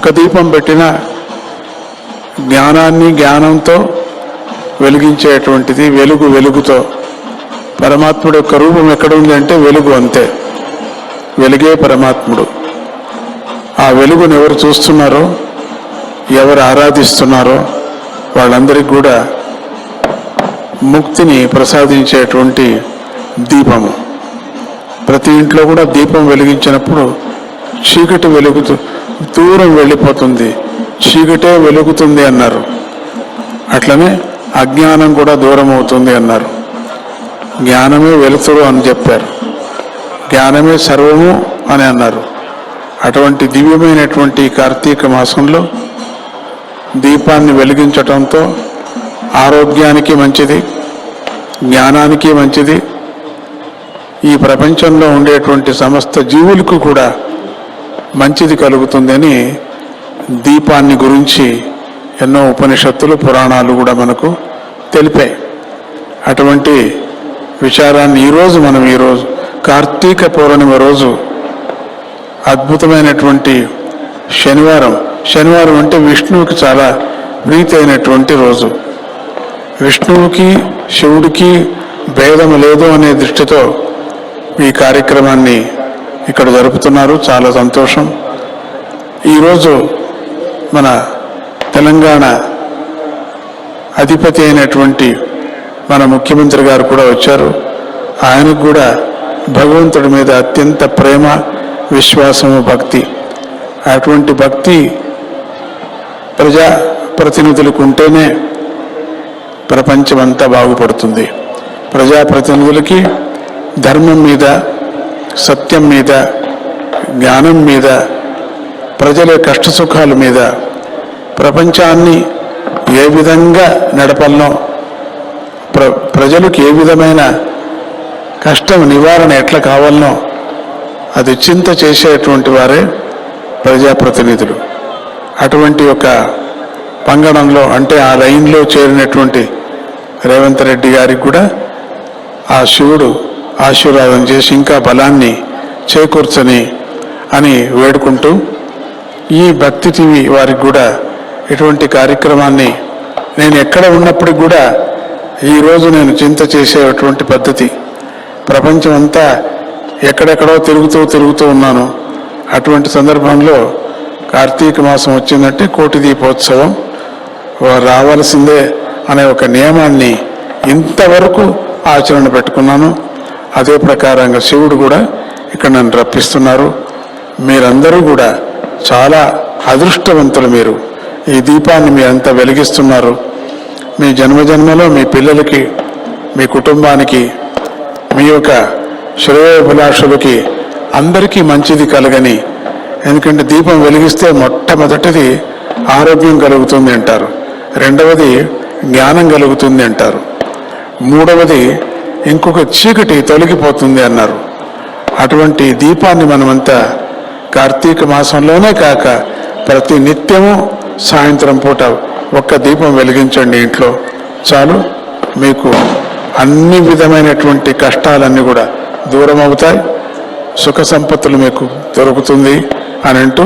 ఒక దీపం పెట్టిన జ్ఞానాన్ని జ్ఞానంతో వెలిగించేటువంటిది వెలుగు వెలుగుతో. పరమాత్ముడు యొక్క రూపం ఎక్కడ ఉంది అంటే వెలుగు అంతే. వెలుగే పరమాత్ముడు. ఆ వెలుగును ఎవరు చూస్తున్నారో ఎవరు ఆరాధిస్తున్నారో వాళ్ళందరికీ కూడా ముక్తిని ప్రసాదించేటువంటి దీపము. ప్రతి ఇంట్లో కూడా దీపం వెలిగించినప్పుడు చీకటి వెలుగుతూ దూరం వెళ్ళిపోతుంది. చీకటే వెలుగుతుంది అన్నారు. అట్లనే అజ్ఞానం కూడా దూరం అవుతుంది అన్నారు. జ్ఞానమే వెలుతురు అని చెప్పారు. జ్ఞానమే సర్వము అని అన్నారు. అటువంటి దివ్యమైనటువంటి కార్తీక మాసంలో దీపాన్ని వెలిగించటంతో ఆరోగ్యానికి మంచిది జ్ఞానానికి మంచిది. ఈ ప్రపంచంలో ఉండేటువంటి సమస్త జీవులకు కూడా మంచిది కలుగుతుందని దీపాన్ని గురించి ఎన్నో ఉపనిషత్తులు పురాణాలు కూడా మనకు తెలిపాయి. అటువంటి విచారాన్ని ఈరోజు మనం ఈరోజు కార్తీక పౌర్ణమి రోజు అద్భుతమైనటువంటి శనివారం శనివారం అంటే విష్ణువుకి చాలా ప్రీతి అయినటువంటి రోజు. విష్ణువుకి శివుడికి భేదం లేదు అనే దృష్టితో ఈ కార్యక్రమాన్ని ఇక్కడ జరుపుతున్నారు. చాలా సంతోషం. ఈరోజు మన తెలంగాణ అధిపతి అయినటువంటి మన ముఖ్యమంత్రి గారు కూడా వచ్చారు. ఆయనకు కూడా భగవంతుడి మీద అత్యంత ప్రేమ విశ్వాసము భక్తి. అటువంటి భక్తి ప్రజా ప్రతినిధులకు ఉంటేనే ప్రపంచమంతా బాగుపడుతుంది. ప్రజాప్రతినిధులకి ధర్మం మీద సత్యం మీద జ్ఞానం మీద ప్రజల కష్ట సుఖాల మీద ప్రపంచాన్ని ఏ విధంగా నడపలనో ప్ర ప్రజలకు ఏ విధమైన కష్టం నివారణ ఎట్లా కావాలనో అది చింత చేసేటువంటి వారే ప్రజాప్రతినిధులు. అటువంటి ఒక పంగణంలో అంటే ఆ లైన్లో చేరినటువంటి రేవంత్ రెడ్డి గారికి కూడా ఆ శివుడు ఆశీర్వాదం చేసి ఇంకా బలాన్ని చేకూర్చని అని వేడుకుంటూ ఈ భక్తి టీవీ వారికి కూడా ఇటువంటి కార్యక్రమాన్ని నేను ఎక్కడ ఉన్నప్పటికి కూడా ఈరోజు నేను చింత చేసేటువంటి పద్ధతి. ప్రపంచం అంతా ఎక్కడెక్కడో తిరుగుతూ తిరుగుతూ ఉన్నాను. అటువంటి సందర్భంలో కార్తీక మాసం వచ్చిందంటే కోటి దీపోత్సవం రావాల్సిందే అనే ఒక నియమాన్ని ఇంతవరకు ఆచరణ పెట్టుకున్నాను. అదే ప్రకారంగా శివుడు కూడా ఇక్కడ నన్ను రప్పిస్తున్నారు. మీరందరూ కూడా చాలా అదృష్టవంతులు మీరు. ఈ దీపాన్ని మీరంతా వెలిగిస్తున్నారు. మీ జన్మజన్మలో మీ పిల్లలకి మీ కుటుంబానికి మీ యొక్క శ్రేయోభిలాషులకి అందరికీ మంచిది కలగని ఎందుకంటే దీపం వెలిగిస్తే మొట్టమొదటిది ఆరోగ్యం కలుగుతుంది అంటారు. రెండవది జ్ఞానం కలుగుతుంది అంటారు. మూడవది ఇంకొక చీకటి తొలగిపోతుంది అన్నారు. అటువంటి దీపాన్ని మనమంతా కార్తీక మాసంలోనే కాక ప్రతి నిత్యము సాయంత్రం పూట ఒక్క దీపం వెలిగించండి ఇంట్లో. చాలు మీకు అన్ని విధమైనటువంటి కష్టాలన్నీ కూడా దూరం అవుతాయి సుఖ సంపత్తులు మీకు దొరుకుతుంది అని అంటూ